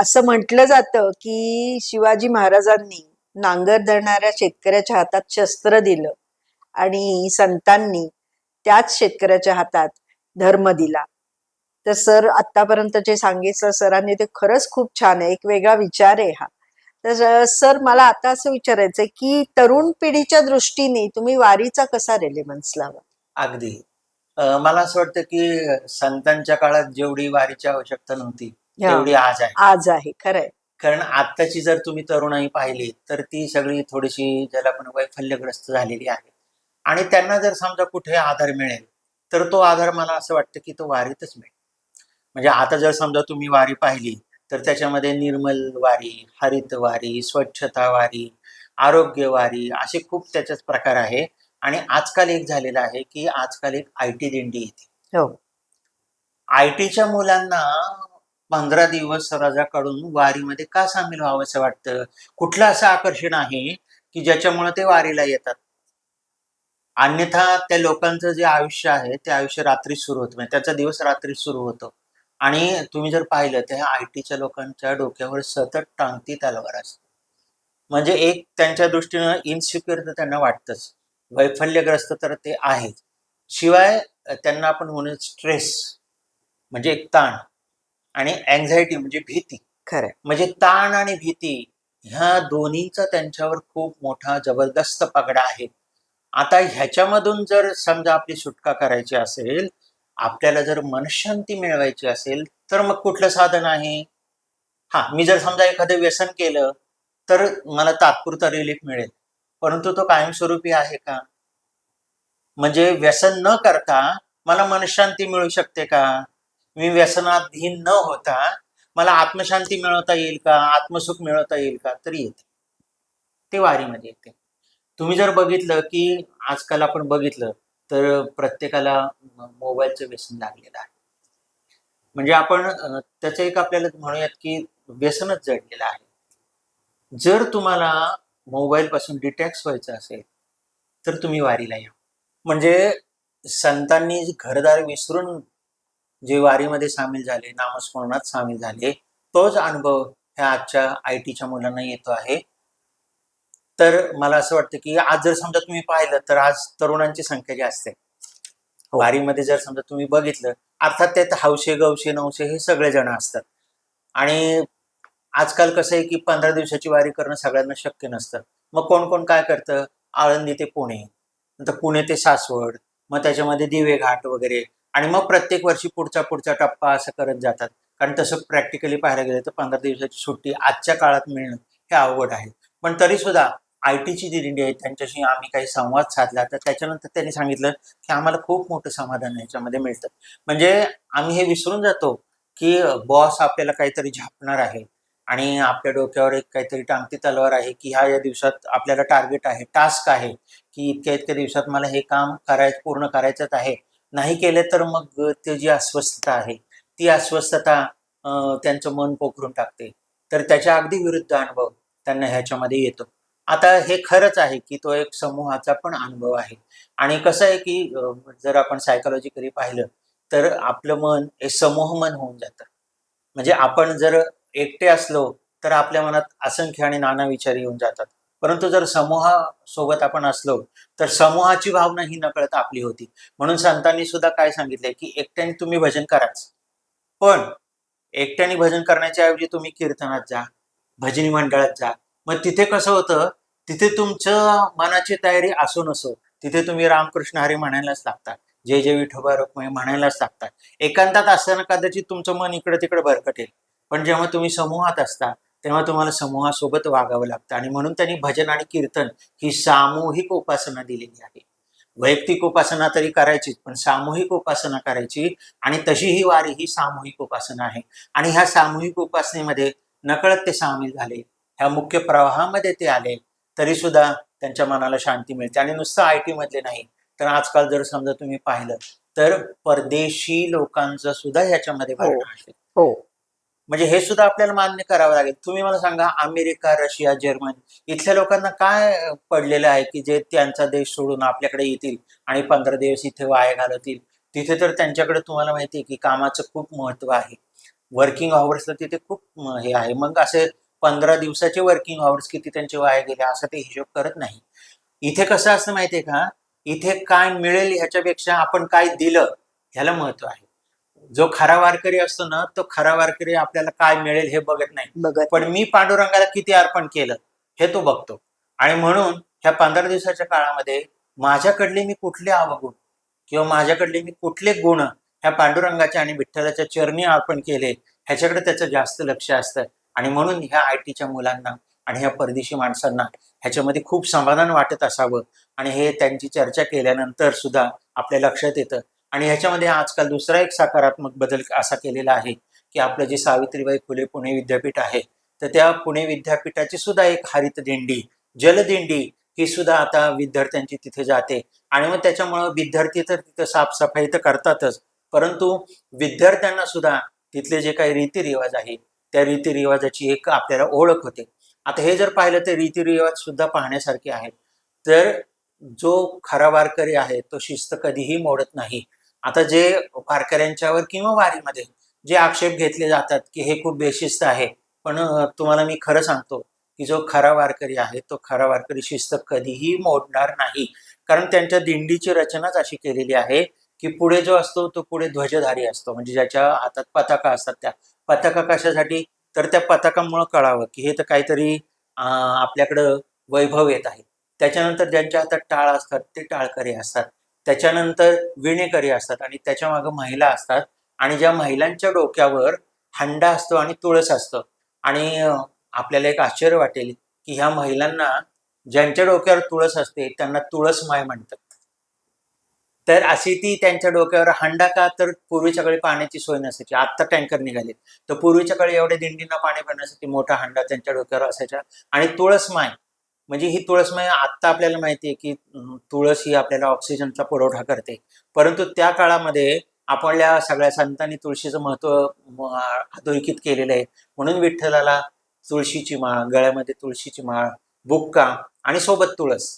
असं म्हटलं जातं की शिवाजी महाराजांनी नांगर धरणाऱ्या शेतकऱ्याच्या हातात शस्त्र दिलं आणि संतांनी त्याच शेतकऱ्याच्या हातात धर्म दिला. तर सर आतापर्यंत जे सांगितलं सरांनी ते खरंच खूप छान आहे. एक वेगळा विचार आहे हा. तर सर मला आता असं विचारायचंय की तरुण पिढीच्या दृष्टीने तुम्ही वारीचा कसा रेलेवन्स लावा अगदी. मला असं वाटतं की संतांच्या काळात जेवढी वारीची आवश्यकता नव्हती तेवढी आज आहे. आज आहे खरंय. कारण आत्ताची जर तुम्ही तरुणाई पाहिली तर ती सगळी थोडीशी ज्याला आपण वैफल्यग्रस्त झालेली आहे. आणि त्यांना जर समजा कुठे आधार मिळेल तर तो आधार मला असं वाटतं की तो वारीतच मिळेल. म्हणजे आता जर समजा तुम्ही वारी पाहिली तर त्याच्यामध्ये निर्मल वारी हरित वारी स्वच्छता वारी आरोग्य वारी असे खूप त्याच्यात प्रकार आहे. आणि आजकाल एक झालेलं आहे की आजकाल एक आय टी दिंडी येते. हो. आय टीच्या मुलांना पंधरा दिवस राजाकडून वारीमध्ये का सामील व्हावं असं वाटतं? कुठलं असं आकर्षण आहे की ज्याच्यामुळे ते वारीला येतात? अन्यथा त्या लोकांचं जे आयुष्य आहे ते आयुष्य रात्री सुरू होतं. म्हणजे त्याचा दिवस रात्री सुरू होतो. आणि तुम्ही जर पाहिलं तर आय टीच्या लोकांच्या डोक्यावर सतत टांगती तलवार असते. म्हणजे एक त्यांच्या दृष्टीनं इनसिक्युअर तर त्यांना वाटतंच. वैफल्यग्रस्त तर ते आहेच. शिवाय त्यांना आपण म्हणू स्ट्रेस म्हणजे एक ताण आणि अँझायटी म्हणजे भीती. खरंय. म्हणजे ताण आणि भीती ह्या दोन्हीचा त्यांच्यावर खूप मोठा जबरदस्त पगडा आहे. आता ह्याच्यामधून जर समजा आपली सुटका करायची असेल आपल्याला जर मनशांती मिळवायची असेल तर मग कुठलं साधन आहे? हा मी जर समजा एखादं व्यसन केलं तर मला तात्पुरता रिलीफ मिळेल. परंतु तो कायमस्वरूपी आहे का? म्हणजे व्यसन न करता मला मनशांती मिळू शकते का? मी व्यसनाधीन न होता मला आत्मशांती मिळवता येईल का? आत्मसुख मिळवता येईल का? तरी येते. ते वारीमध्ये येते. तुम्ही जर बघितलं की आजकाल आपण बघितलं तर प्रत्येकाला मोबाईलचं व्यसन लागलेलं आहे. म्हणजे आपण त्याचं एक आपल्याला म्हणूयात की व्यसनच जडलेलं आहे. जर तुम्हाला मोबाईल पासून डिटॅक्स व्हायचं असेल तर तुम्ही वारीला या. म्हणजे संतांनी घरदार विसरून जे वारीमध्ये सामील झाले नामस्मरणात सामील झाले तोच अनुभव ह्या आजच्या आय टीच्या मुलांना येतो आहे. तर मला असं वाटतं की आज जर समजा तुम्ही पाहिलं तर आज तरुणांची संख्या जास्त आहे वारीमध्ये जर समजा तुम्ही बघितलं अर्थात त्यात हौशे गवशे नवशे हे सगळे जण असतात. आणि आजकाल कसं आहे की पंधरा दिवसाची वारी करणं सगळ्यांना शक्य नसतं. मग कोण कोण काय करतं? आळंदी ते पुणे नंतर पुणे ते सासवड मग त्याच्यामध्ये दिवे घाट वगैरे आणि मग प्रत्येक वर्षी पुढचा पुढचा टप्पा असं करत जातात. कारण तसं प्रॅक्टिकली पाहायला गेलं तर पंधरा दिवसाची सुट्टी आजच्या काळात मिळणं हे अवघड आहे. पण तरी सुद्धा आय टीची जी दिंडी आहे त्यांच्याशी आम्ही काही संवाद साधला तर त्याच्यानंतर त्यांनी सांगितलं की आम्हाला खूप मोठं समाधान याच्यामध्ये मिळतं. म्हणजे आम्ही हे विसरून जातो की बॉस आपल्याला काहीतरी झापणार आहे आणि आपल्या डोक्यावर एक काहीतरी टांगती तलवार आहे की ह्या या दिवसात आपल्याला टार्गेट आहे टास्क आहे की इतक्या इतक्या दिवसात मला हे काम करायचं पूर्ण करायचंच आहे. नाही केले तर मग ते जी अस्वस्थता आहे ती अस्वस्थता त्यांचं मन पोखरून टाकते. तर त्याच्या अगदी विरुद्ध अनुभव त्यांना ह्याच्यामध्ये येतो. आता हे खरंच आहे की तो एक समूहाचा पण अनुभव आहे. आणि कसं आहे की जर आपण सायकोलॉजिकली पाहिलं तर आपलं मन हे समूह मन होऊन जातं. म्हणजे आपण जर एकटे असलो तर आपल्या मनात असंख्य आणि नाना विचार येऊन जातात. परंतु जर समूहासोबत आपण असलो तर समूहाची भावना ही नकळत आपली होती. म्हणून संतांनी सुद्धा काय सांगितलंय की एकट्याने तुम्ही भजन कराच. पण एकट्याने भजन करण्याच्या ऐवजी तुम्ही कीर्तनात जा भजनी मंडळात जा. मग तिथे कसं होतं तिथे तुमचं मनाची तयारी असो नसो तिथे तुम्ही रामकृष्ण हरी म्हणायलाच लागतात. जय जय विठोबा रुक्मिणी म्हणायलाच लागतात. एकांतात असताना कदाचित तुमचं मन इकडे तिकडे भरकटेल. पण जेव्हा तुम्ही समूहात असता तेव्हा तुम्हाला समूहासोबत वागावं लागतं. आणि म्हणून त्यांनी भजन आणि कीर्तन ही सामूहिक उपासना दिलेली आहे. वैयक्तिक उपासना तरी करायचीच पण सामूहिक उपासना करायची आणि तशी ही वारी ही सामूहिक उपासना आहे. आणि ह्या सामूहिक उपासनेमध्ये नकळत ते सामील झाले. ह्या मुख्य प्रवाहामध्ये ते आले तरी सुद्धा त्यांच्या मनाला शांती मिळते. आणि नुसतं आय टी मधले नाही तर आजकाल जर समजा तुम्ही पाहिलं तर परदेशी लोकांचं सुद्धा ह्याच्यामध्ये भरणं आहे. हो. म्हणजे हे सुद्धा आपल्याला मान्य करावं लागेल. तुम्ही मला सांगा अमेरिका रशिया जर्मनी इथल्या लोकांना काय पडलेलं आहे की जे त्यांचा देश सोडून आपल्याकडे येतील आणि पंधरा दिवस इथे वाया घालवतील? तिथे तर त्यांच्याकडे तुम्हाला माहिती आहे की कामाचं खूप महत्त्व आहे. वर्किंग आवर्सला तिथे खूप हे आहे. मग असे पंधरा दिवसाचे वर्किंग आवर्स किती त्यांचे वाया गेले असा ते हिशोब करत नाही. इथे कसं असतं माहितीये का? इथे काय मिळेल ह्याच्यापेक्षा आपण काय दिलं ह्याला महत्त्व आहे. जो खरा वारकरी असतो ना तो खरा वारकरी आपल्याला काय मिळेल हे बघत नाही. पण मी पांडुरंगाला किती अर्पण केलं हे तो बघतो. आणि म्हणून ह्या पंधरा दिवसाच्या काळामध्ये माझ्याकडले मी कुठले अवगुण किंवा माझ्याकडले मी कुठले गुण ह्या पांडुरंगाच्या आणि विठ्ठलाच्या चरणी अर्पण केले ह्याच्याकडे त्याचं जास्त लक्ष असतं. आणि म्हणून ह्या आय टीच्या मुलांना आणि ह्या परदेशी माणसांना ह्याच्यामध्ये खूप समाधान वाटत असावं. आणि हे त्यांची चर्चा केल्यानंतर सुद्धा आपल्या लक्षात येतं आणि ह्याच्यामध्ये आजकाल दुसरा एक सकारात्मक बदल असा केलेला आहे की आपलं जे सावित्रीबाई फुले पुणे विद्यापीठ आहे तर त्या पुणे विद्यापीठाची सुद्धा एक हरित दिंडी जलदिंडी ही सुद्धा आता विद्यार्थ्यांची तिथे जाते. आणि मग त्याच्यामुळं विद्यार्थी तर तिथं साफसफाई तर करतातच परंतु विद्यार्थ्यांना सुद्धा तिथले जे काही रीतिरिवाज आहे त्या रीतिरिवाजाची एक आपल्याला ओळख होते. आता हे जर पाहिलं तर रीतिरिवाज सुद्धा पाहण्यासारखे आहेत. तर जो खरा वारकरी आहे तो शिस्त कधीही मोडत नाही. आता जे वारकऱ्यांच्यावर किंवा वारीमध्ये जे आक्षेप घेतले जातात की हे खूप बेशिस्त आहे पण तुम्हाला मी खरं सांगतो की जो खरा वारकरी आहे तो खरा वारकरी शिस्त कधीही मोडणार नाही. कारण त्यांच्या दिंडीची रचनाच अशी केलेली आहे की पुढे जो असतो तो पुढे ध्वजधारी असतो. म्हणजे ज्याच्या हातात पताका असतात त्या. पताका कशासाठी? तर त्या पताकामुळं कळावं की हे तर काहीतरी आपल्याकडं वैभव येत आहे. त्याच्यानंतर ज्यांच्या हातात टाळ असतात ते टाळकरी असतात. त्याच्यानंतर विणेकरी असतात आणि त्याच्या मागं महिला असतात. आणि ज्या महिलांच्या डोक्यावर हंडा असतो आणि तुळस असतं. आणि आपल्याला एक आश्चर्य वाटेल की ह्या महिलांना ज्यांच्या डोक्यावर तुळस असते त्यांना तुळस माय म्हणतात. तर अशी ती त्यांच्या डोक्यावर हंडा का? तर पूर्वीच्या काळी पाण्याची सोय नसायची. आत्ता टँकर निघाले तर पूर्वीच्या काळी एवढ्या दिंडींना पाणी भरण्यासाठी मोठा हंडा त्यांच्या डोक्यावर असायचा. आणि तुळस माय म्हणजे ही तुळस म्हणजे आत्ता आपल्याला माहिती आहे की तुळस ही आपल्याला ऑक्सिजनचा पुरवठा करते. परंतु त्या काळामध्ये आपल्या सगळ्या संतांनी तुळशीचं महत्त्व अधोरेखित केलेलं आहे. म्हणून विठ्ठलाला तुळशीची माळ गळ्यामध्ये तुळशीची माळ बुक्का आणि सोबत तुळस.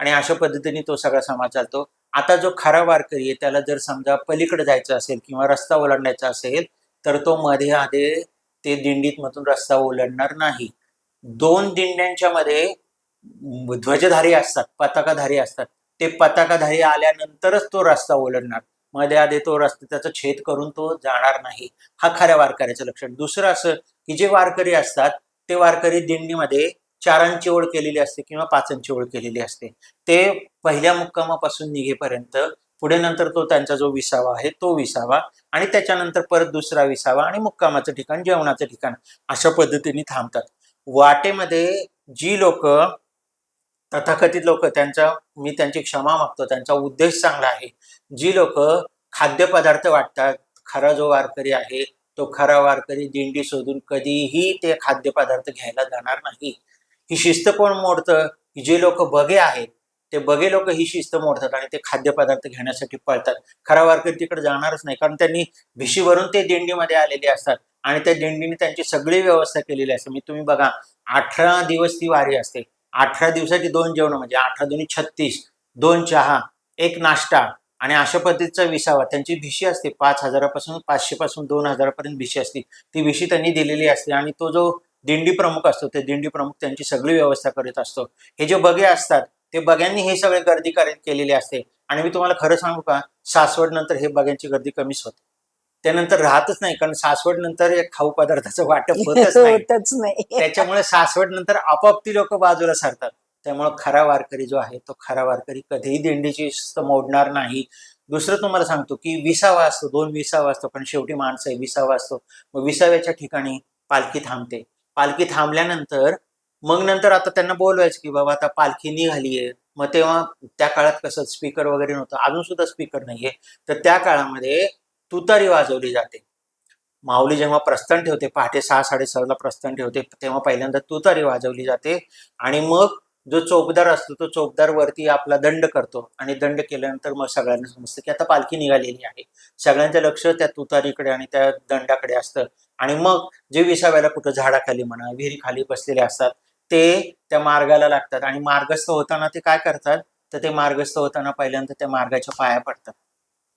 आणि अशा पद्धतीने तो सगळा समाज चालतो. आता जो खरा वारकरी आहे त्याला जर समजा पलीकडे जायचं असेल किंवा रस्ता ओलांडायचा असेल तर तो मध्ये आधे ते दिंडीत मधून रस्ता ओलांडणार नाही. दोन दिंड्यांच्या मध्ये ध्वजधारी असतात पताकाधारी असतात. ते पताकाधारी आल्यानंतरच तो रस्ता ओलडणार. मध्ये आधी तो रस्ता त्याचा छेद करून तो जाणार नाही. हा खऱ्या वारकऱ्याचं लक्षण. दुसरं असं की जे वारकरी असतात ते वारकरी दिंडीमध्ये चारांची ओळ केलेली असते किंवा पाचांची ओळ केलेली असते. ते पहिल्या मुक्कामापासून निघेपर्यंत पुढे नंतर तो त्यांचा जो विसावा आहे तो विसावा आणि त्याच्यानंतर परत दुसरा विसावा आणि मुक्कामाचं ठिकाण जेवणाचं ठिकाण अशा पद्धतीने थांबतात. वाटेमध्ये जी लोक तथाकथित लोक त्यांचा मी त्यांची क्षमा मागतो त्यांचा उद्देश चांगला आहे. जी लोक खाद्यपदार्थ वाटतात खरा जो वारकरी आहे तो खरा वारकरी दिंडी शोधून कधीही ते खाद्यपदार्थ घ्यायला जाणार नाही. ही शिस्त कोण मोडतं? जे लोक बगे आहेत ते बगे लोक ही शिस्त मोडतात आणि ते खाद्यपदार्थ घेण्यासाठी पळतात. खरा वारकरी तिकडे जाणारच नाही कारण त्यांनी भिशीवरून ते दिंडीमध्ये आलेले असतात आणि त्या दिंडीने त्यांची सगळी व्यवस्था केलेली असते. मी तुम्ही बघा अठरा दिवस ती वारी असते. अठरा दिवसाची दोन जेवण म्हणजे अठरा दोन्ही छत्तीस दोन चहा एक नाश्ता आणि अशा पद्धतीचा विसावा. त्यांची भिशी असते पाच हजारापासून पाचशे पासून दोन हजारापर्यंत भिशी असते. ती भिशी त्यांनी दिलेली असते आणि तो जो दिंडी प्रमुख असतो ते दिंडी प्रमुख त्यांची सगळी व्यवस्था करीत असतो. हे जे बगे असतात ते बग्यांनी हे सगळे गर्दी कर- केलेली असते. आणि मी तुम्हाला खरं सांगू का सासवड नंतर हे बग्यांची गर्दी कमीच होते. त्यानंतर राहतच नाही कारण सासवड नंतर एक खाऊ पदार्थाचं वाटप होतच नाही. होतच नाही. त्याच्यामुळे सासवड नंतर आपोआप ती लोक बाजूला सरतात. त्यामुळे खरा वारकरी जो आहे तो खरा वारकरी कधीही दिंडीची शिस्त मोडणार नाही. दुसरं तुम्हाला सांगतो की विसावा असतो दोन विसावा असतो पण शेवटी माणसं आहे विसावा असतो. मग विसाव्याच्या ठिकाणी पालखी थांबते. पालखी थांबल्यानंतर मग नंतर आता त्यांना बोलवायचं की बाबा आता पालखी निघालीये. मग तेव्हा त्या काळात कसं स्पीकर वगैरे नव्हतं. अजून सुद्धा स्पीकर नाहीये. तर त्या काळामध्ये तुतारी वाजवली जाते. माऊली जेव्हा प्रस्थान ठेवते पहाटे सहा साडेसहाला प्रस्थान ठेवते तेव्हा पहिल्यांदा तुतारी वाजवली जाते आणि मग जो चौकदार असतो तो चौकदार वरती आपला दंड करतो आणि दंड केल्यानंतर मग सगळ्यांना समजतं की आता पालखी निघालेली आहे. सगळ्यांचं लक्ष त्या तुतारीकडे आणि त्या दंडाकडे असतं आणि मग जे विसाव्याला कुठं झाडाखाली म्हणा विहिरीखाली बसलेले असतात ते त्या मार्गाला लागतात आणि मार्गस्थ होताना ते काय करतात? तर ते मार्गस्थ होताना पहिल्यांदा त्या मार्गाच्या पाया पडतात.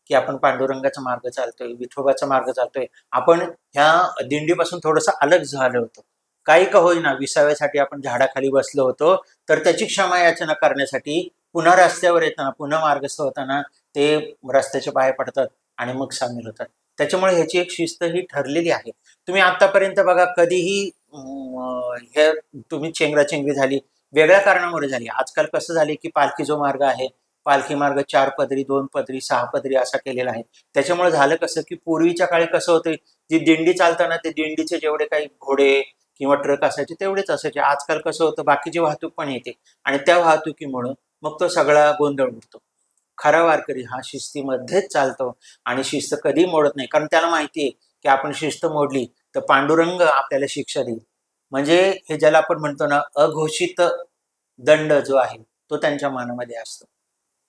की आपण पांडुरंगाचा मार्ग चालतोय विठोबाचा मार्ग चालतोय. आपण ह्या दिंडीपासून थोडंसं अलग झालं होतो. काही का होईना विसाव्यासाठी आपण झाडाखाली बसलो होतो तर त्याची क्षमा याचना करण्यासाठी पुन्हा रस्त्यावर येताना पुन्हा मार्गस्थ होताना ते रस्त्याच्या पाय पडतात आणि मग सामील होतात. त्याच्यामुळे ह्याची एक शिस्त ही ठरलेली आहे. तुम्ही आतापर्यंत बघा कधीही हे तुम्ही चेंगराचेंगरी झाली वेगळ्या कारणामुळे झाली. आजकाल कसं झाले की पालखी जो मार्ग आहे पालखी मार्ग चार पदरी दोन पदरी सहा पदरी असा केलेला आहे. त्याच्यामुळे झालं कसं की पूर्वीच्या काळी कसं होतं जी दिंडी चालताना ते दिंडीचे जेवढे काही घोडे किंवा ट्रक असायचे तेवढेच असायचे. आजकाल कसं होतं बाकीची वाहतूक पण येते आणि त्या वाहतुकीमुळं मग तो सगळा गोंधळ उडतो. खरा वारकरी हा शिस्तीमध्येच चालतो आणि शिस्त कधी मोडत नाही. कारण त्याला माहिती आहे की आपण शिस्त मोडली तर पांडुरंग आपल्याला शिक्षा देईल. म्हणजे हे ज्याला आपण म्हणतो ना अघोषित दंड जो आहे तो त्यांच्या मनामध्ये असतो.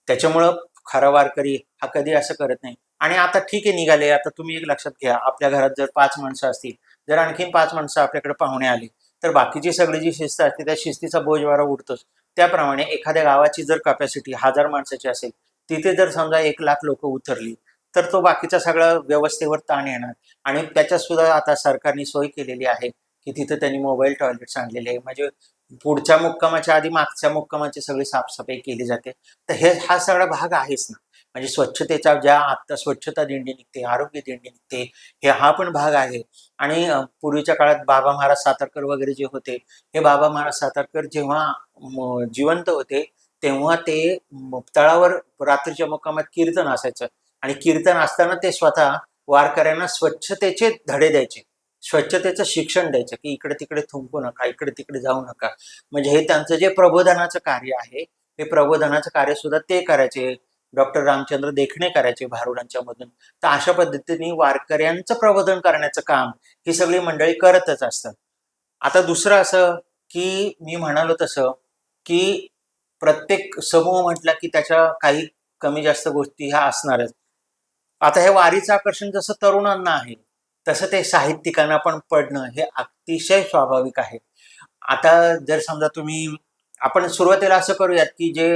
त्याच्यामुळं खरा वारकरी हा कधी असं करत नाही. आणि आता ठीक आहे निघाले. आता तुम्ही एक लक्षात घ्या. आपल्या घरात जर पाच माणसं असतील जर आणखीन पाच माणसं आपल्याकडे पाहुणे आली तर बाकीची सगळी जी शिस्त असते त्या शिस्तीचा बोजवारा उठतोच त्याप्रमाणे एखाद्या गावाची जर कॅपॅसिटी हजार माणसाची असेल तिथे जर समजा एक लाख लोक उतरली तर तो बाकीचा सगळा व्यवस्थेवर ताण येणार. आणि त्याच्यात सुद्धा आता सरकारने सोय केलेली आहे की तिथं त्यांनी मोबाईल टॉयलेट्स आणलेले आहे. म्हणजे पुढच्या मुक्कामाच्या आधी मागच्या मुक्कामाची सगळी साफसफाई केली जाते. तर हे हा सगळा भाग आहेच ना. म्हणजे स्वच्छतेचा ज्या आता स्वच्छता दिंडी निघते आरोग्य दिंडी निघते हे हा पण भाग आहे. आणि पूर्वीच्या काळात बाबा महाराज सातारकर वगैरे जे होते हे बाबा महाराज सातारकर जेव्हा जिवंत होते तेव्हा ते तळावर रात्रीच्या मुक्कामात कीर्तन असायचं. आणि कीर्तन असताना ते स्वतः वारकऱ्यांना स्वच्छतेचे धडे द्यायचे. स्वच्छतेचं शिक्षण द्यायचं की इकडे तिकडे थुंकू नका इकडे तिकडे जाऊ नका. म्हणजे हे त्यांचं जे प्रबोधनाचं कार्य आहे हे प्रबोधनाचं कार्य सुद्धा ते करायचे. डॉक्टर रामचंद्र देखणे करायचे भारुडांच्या मधून. तर अशा पद्धतीने वारकऱ्यांचं प्रबोधन करण्याचं काम ही सगळी मंडळी करतच असतात. आता दुसरं असं की मी म्हणालो तसं की प्रत्येक समूह म्हटला की त्याच्या काही कमी जास्त गोष्टी ह्या असणारच. आता हे वारीचं आकर्षण जसं तरुणांना आहे तसं ते साहित्यिकांना पण पडणं हे अतिशय स्वाभाविक आहे. आता जर समजा तुम्ही आपण सुरुवातीला असं करूयात की जे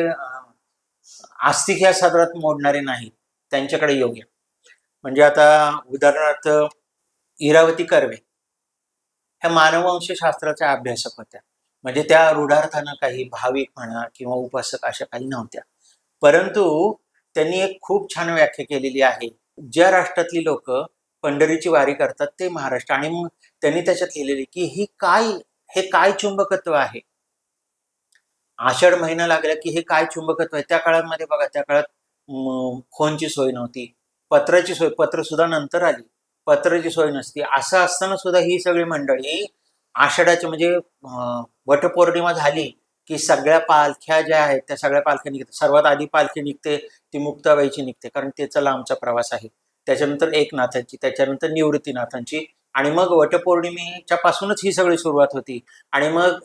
आस्तिक या सदरात मोडणारे नाहीत त्यांच्याकडे योग्य म्हणजे आता उदाहरणार्थ इरावती कर्वे ह्या मानववंशशास्त्राच्या अभ्यासक होत्या. म्हणजे त्या रूढार्थानं काही भाविक म्हणा किंवा उपासक अशा काही नव्हत्या. परंतु त्यांनी एक खूप छान व्याख्या केलेली आहे. ज्या राष्ट्रातली लोक पंढरीची वारी करतात ते महाराष्ट्र. आणि मग त्यांनी त्याच्यात लिहिलेली की ही काय हे काय चुंबकत्व आहे? आषाढ महिना लागला की हे काय चुंबकत्व आहे? त्या काळामध्ये बघा त्या काळात फोनची सोय नव्हती. पत्राची सोय पत्र सुद्धा नंतर आली. पत्राची सोय नसती. असं असताना सुद्धा ही सगळी मंडळी आषाढाची म्हणजे वटपौर्णिमा झाली की सगळ्या पालख्या ज्या आहेत त्या सगळ्या पालख्या निघतात. सर्वात आधी पालखी निघते ती मुक्ताबाईची निघते कारण त्याचा लांबचा प्रवास आहे. त्याच्यानंतर एकनाथांची त्याच्यानंतर निवृत्तीनाथांची आणि मग वटपौर्णिमेच्या पासूनच ही सगळी सुरुवात होती. आणि मग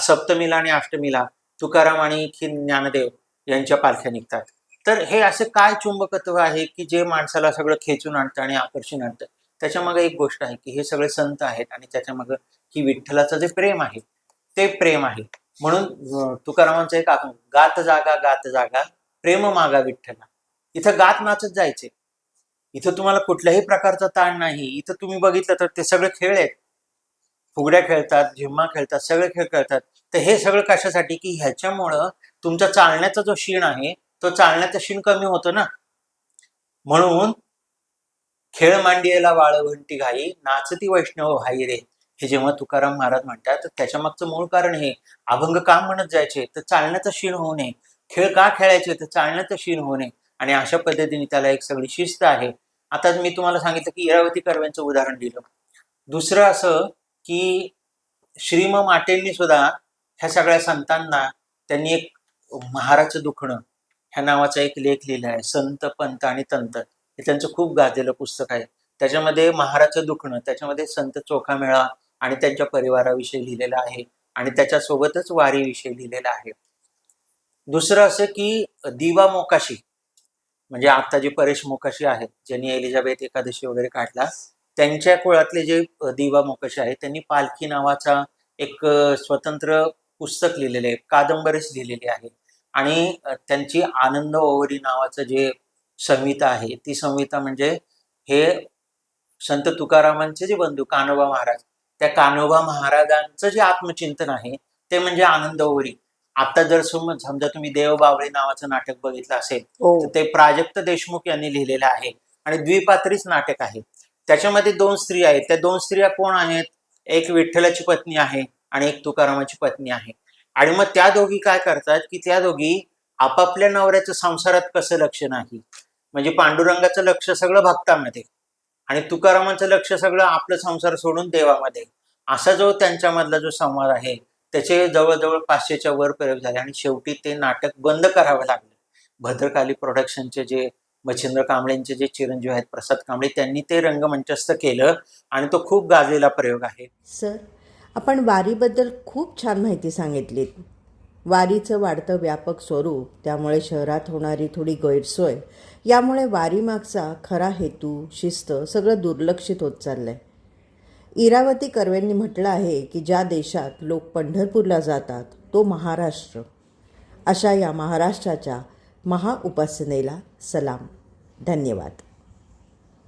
सप्तमीला आणि अष्टमीला तुकाराम आणि की ज्ञानदेव यांच्या पालख्या निघतात. तर हे असे काय चुंबकत्व आहे की जे माणसाला सगळं खेचून आणतं आणि आकर्षण आणतं? त्याच्यामागे एक गोष्ट आहे की हे सगळे संत आहेत आणि त्याच्यामागे की विठ्ठलाचं जे प्रेम आहे ते प्रेम आहे. म्हणून तुकारामांचं एक गात जागा गात जागा प्रेम मागा विठ्ठला. इथं गात नाचत जायचे. इथं तुम्हाला कुठल्याही प्रकारचा ताण नाही. इथं तुम्ही बघितलं तर ते सगळे खेळ आहेत. फुगड्या खेळतात झिम्मा खेळतात सगळे खेळ खेळतात. तर हे सगळं कशासाठी? की ह्याच्यामुळं तुमचा चालण्याचा जो शीण आहे तो चालण्याचा शीण कमी होतो ना. म्हणून खेळ मांडियेला वाळवंटी घाई नाचती वैष्णव भाई रे. हे जेव्हा तुकाराम महाराज म्हणतात तर त्याच्या मागचं मूळ कारण हे. अभंग का म्हणत जायचे? तर चालण्याचं शीण होऊ नये. खेळ का खेळायचे? तर चालण्याचं शीण होऊ नये. आणि अशा पद्धतीने त्याला एक सगळी शिस्त आहे. आता मी तुम्हाला सांगितलं की इरावती कर्व्यांचं उदाहरण दिलं. दुसरं असं की श्रीम माटेंनी सुद्धा ह्या सगळ्या संतांना त्यांनी एक महाराचं दुखणं ह्या नावाचा एक लेख लिहिला आहे संत पंत आणि तंत. हे त्यांचं खूप गाजलेलं पुस्तक आहे. त्याच्यामध्ये महाराचं दुखणं त्याच्यामध्ये संत चोखामेळा आणि त्यांच्या परिवाराविषयी लिहिलेलं आहे आणि त्याच्यासोबतच वारीविषयी लिहिलेलं आहे. दुसरं असं की दिवा मोकाशी. म्हणजे आता जे परेश मोकाशी आहेत ज्यांनी एलिझाबेथ एकादशी वगैरे काढला त्यांच्या कुळातले जे दिवा मोकाशी आहेत त्यांनी पालखी नावाचा एक स्वतंत्र पुस्तक लिहिलेले आहे कादंबरीच लिहिलेली आहे. आणि त्यांची आनंद ओवरी नावाचं जे संहिता आहे ती संहिता म्हणजे हे संत तुकारामांचे जे बंधू कानोबा महाराज त्या कानोबा महाराजांचं जे आत्मचिंतन आहे ते म्हणजे आनंद ओवरी. आता जर सम- समजा तुम्ही देव बावळे नावाचं नाटक बघितलं असेल हो. तर ते प्राजक्त देशमुख यांनी लिहिलेलं आहे आणि द्विपात्रीच नाटक आहे. त्याच्यामध्ये दोन स्त्रिया आहेत. त्या दोन स्त्रिया कोण आहेत? एक विठ्ठलाची पत्नी आहे आणि एक तुकारामाची पत्नी आहे. आणि मग त्या दोघी काय करतात की त्या दोघी आपापल्या नवऱ्याचं संसारात कसं लक्ष नाही? म्हणजे पांडुरंगाचं लक्ष सगळं भक्तामध्ये आणि तुकारामांचं लक्ष सगळं आपलं संसार सोडून देवामध्ये. असा जो त्यांच्यामधला जो संवाद आहे त्याचे जवळजवळ पाचशेच्या वर प्रयोग झाले आणि शेवटी ते नाटक बंद करावं लागलं. भद्रकाली प्रोडक्शनचे जे मच्छिंद्र कांबळेंचे जे चिरंजीव आहेत प्रसाद कांबळे त्यांनी ते रंगमंचस्थ केलं आणि तो खूप गाजलेला प्रयोग आहे. सर आपण वारीबद्दल खूप छान माहिती सांगितलीत वारीचं वाढतं व्यापक स्वरूप त्यामुळे शहरात होणारी थोडी गैरसोय यामुळे वारीमागचा खरा हेतू शिस्त सगळं दुर्लक्षित होत चाललंय. इरावती कर्वेंनी म्हटलं आहे की ज्या देशात लोक पंढरपूरला जातात तो महाराष्ट्र. अशा या महाराष्ट्राच्या महाउपासनेला सलाम. धन्यवाद.